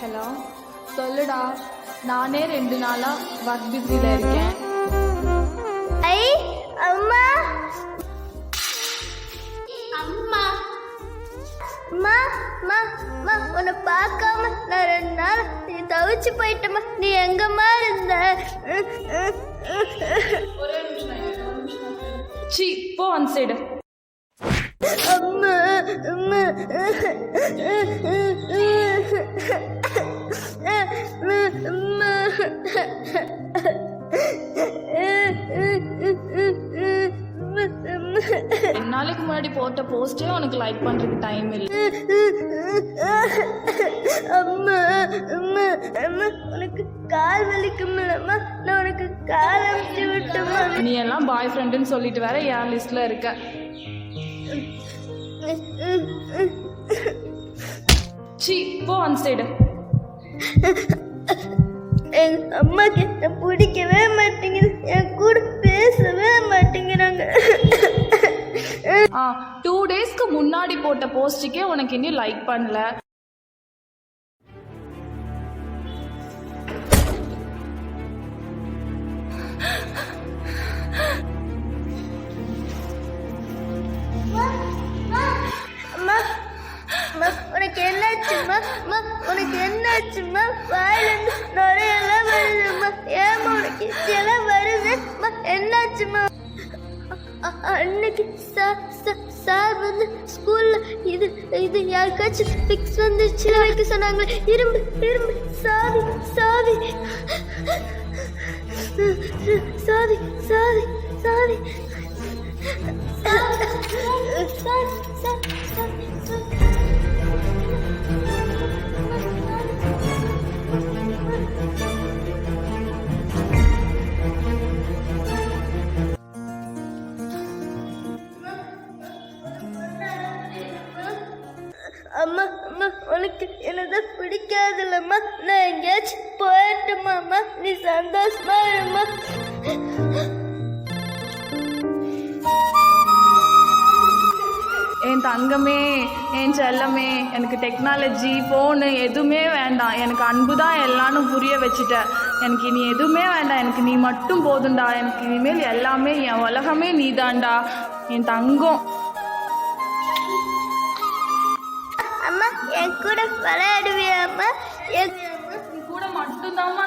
Hello சொல்லுடா. நானே ரெண்டு நாளா ஒர்க் பிஸியில் இருக்கேன். ஐ அம்மா. அம்மா. அம்மா அம்மா அம்மா உன்னை பார்க்காம நான் ரெண்டு நாள் நீ தவிச்சு போயிட்டம்மா. நீ எங்கம்மா இருந்த? போ அந்த சைடு. அம்மா ரெண்டு நாளைக்கு முன்னாடி போட்ட போஸ்டே உனக்கு லைக் பண்ணுறதுக்கு டைம் இல்லை. அம்மா அம்மா உனக்கு கால் வலிக்கும்லம்மா நான் உனக்கு கால் அமுத்தி விட்டுமா நீ எல்லாம் பாய் ஃப்ரெண்டுன்னு சொல்லிட்டு வேற என் லிஸ்ட்ல இருக்க. சி போ அந்த சைடு எங்க அம்மாக்கு என்ன பிடிக்கவே மாட்டேங்குது. என் கூட பேசவே மாட்டேங்கிறாங்க. ஆ டூ டேஸ்க்கு முன்னாடி போட்ட போஸ்ட்டுக்கே உனக்கு இன்னும் லைக் பண்ணல. அம்மா உனக்கு என்னாச்சும்மா அம்மா உனக்கு என்னாச்சும்மா வாயிலிருந்து நுரையெல்லாம் வருதும்மா ஏமா உனக்கு இதெல்லாம் வருது? அம்மா என்னாச்சும்மா அன்னைக்கு சார் சார் சார் வந்து ஸ்கூல்ல இது இது யாருக்காச்சும் பிக்ஸ் வந்துச்சு வைக்க சொன்னாங்களே. இரும்பு இரும்பு சாவி சாவி. சாவி சாவி சாவி. சாவி சாவி சாவி அம்மா அம்மா உனக்கு என்னதான் பிடிக்காதுல்லம்மா நான் எங்கேயாச்சும் போயிட்டுமாம்மா நீ சந்தோஷமா இருமா? என் தங்கமே என் செல்லமே எனக்கு டெக்னாலஜி ஃபோனு எதுவுமே வேண்டாம். எனக்கு அன்பு தான் எல்லான்னு புரிய வச்சுட்ட. எனக்கு இனி எதுவுமே வேண்டாம். எனக்கு நீ மட்டும் போதும்டா. எனக்கு இனிமேல் எல்லாமே என் உலகமே நீ தான்டா என் தங்கம். என் கூட விளையாடுவியாமா என் கூட மட்டும்தாம்மா